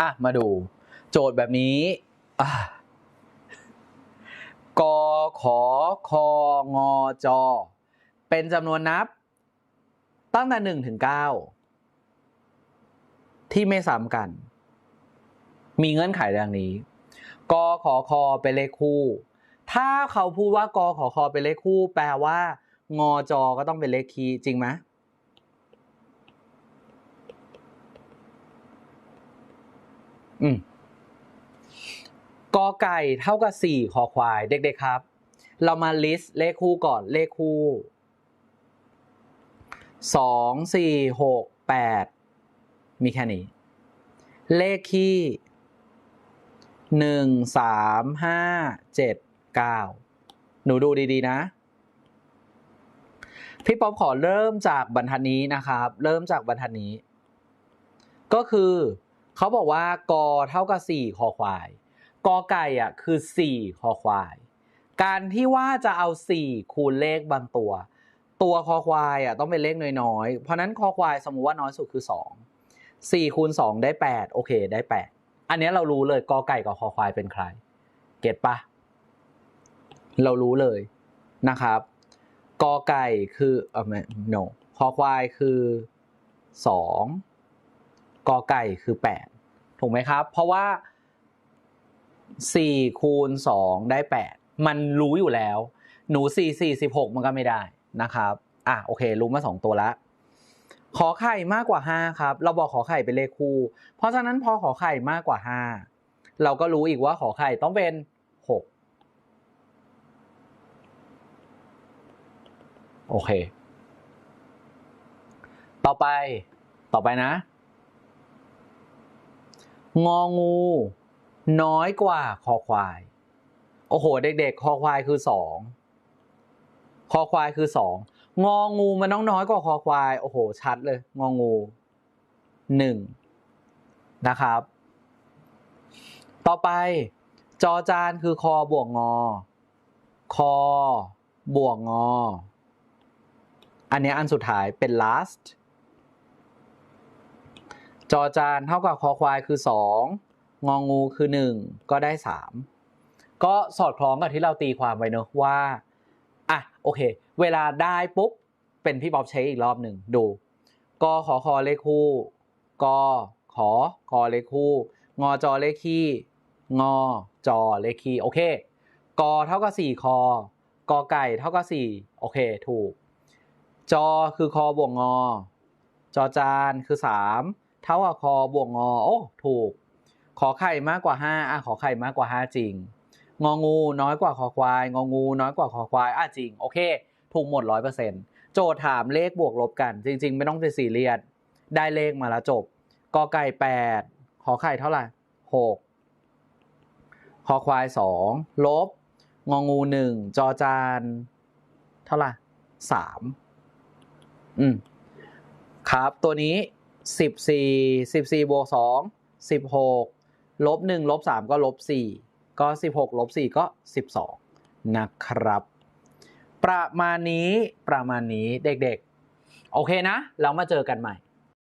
อะมาดู โจทย์แบบนี้อะกขอคองอจอเป็นจำนวนนับ ตั้งแต่หนึ่งถึงเก้าที่ไม่ซ้ำกัน มีเงื่อนไขดังนี้ กขอคอเป็นเลขคู่ ถ้าเขาพูดว่ากขอคอเป็นเลขคู่ แปลว่างอจอก็ต้องเป็นเลขคีย์จริงไหม อืมกอไก่เท่ากับสี่คอควาย เด็กๆครับ เรามา list เลขคู่ก่อนเลขคู่สองสี่หกแปดมีแค่นี้ เลขคี่หนึ่งสามห้าเจ็ดเก้าหนูดูดีๆนะ พี่ป๊อปขอเริ่มจากบรรทัดนี้นะครับ เริ่มจากบรรทัดนี้ ก็คือ เขาบอกว่ากอเท่ากับสี่คอควาย กอไก่อะคือสี่คอควาย การที่ว่าจะเอาสี่คูณเลขบางตัว ตัวคอควายอะต้องเป็นเลขน้อยๆ เพราะนั้นคอควายสมมุติว่าน้อยสุดคือสองสี่คูณสองได้แปดโอเคได้แปดอันนี้เรารู้เลยกอไก่กับคอควายเป็นใคร เก็ตปะเรารู้เลยนะครับ กอไก่คือเออไม่ no คอควายคือสอง กอไก่คือแปดถูกไหมครับ เพราะว่าสี่คูณสองได้แปดมันรู้อยู่แล้ว หนูสี่สี่สิบหกมันก็ไม่ได้นะครับอะโอเค รู้มาสองตัวละ ขอไข่มากกว่าห้าครับ เราบอกขอไข่เป็นเลขคู่ เพราะฉะนั้นพอขอไข่มากกว่าห้าเราก็รู้อีกว่าขอไข่ต้องเป็นหกโอเค ต่อไปต่อไปนะ งองู น้อยกว่าคอควาย โอ้โห เด็กๆ คอควายคือสองคอควายคือสองงองูมันต้องน้อยกว่าคอควาย โอ้โห ชัดเลย งองูหนึ่งนะครับ ต่อไป จอจานคือคอบวกงอ คอบวกงอ อันนี้อันสุดท้ายเป็น last จอจานเท่ากับคอควายคือ 2 งองูคือ 1 ก็ได้ 3 ก็สอดคล้องกับที่เราตีความไว้เนอะว่าอะโอเค เวลาได้ปุ๊บ เป็นพี่บ๊อบใช้อีกรอบหนึ่งดูกขอคอเลขคู่กขอคอเลขคู่งอจอเลขคี่งอจอเลขคี่โอเคกเท่ากับ4คอกอไก่เท่ากับ4โอเคถูก จอคือคอบวกงอ จอจานคือ 3 เท่ากับคอบวกงอโอ้ถูก ขอไข่มากกว่า5อะขอไข่มากกว่า 5 จริง งองูน้อยกว่าคอควาย งองูน้อยกว่าคอควายอะจริงโอเค ถูกหมด 100%โจทย์ถามเลขบวกลบกัน จริง ๆ ไม่ต้องไปซีเรียสได้เลขมาแล้วจบกอไก่8ขอไข่เท่าไหร่6คอควาย 2 ลบ งองู 1 จอจาน เท่าไหร่3อืมครับตัวนี้ 14 14บวก2 16ลบ1ลบ3ก็ลบ4ก็16ลบ4ก็12นะครับ ประมาณนี้ประมาณนี้เด็กๆ โอเคนะ เรามาเจอกันใหม่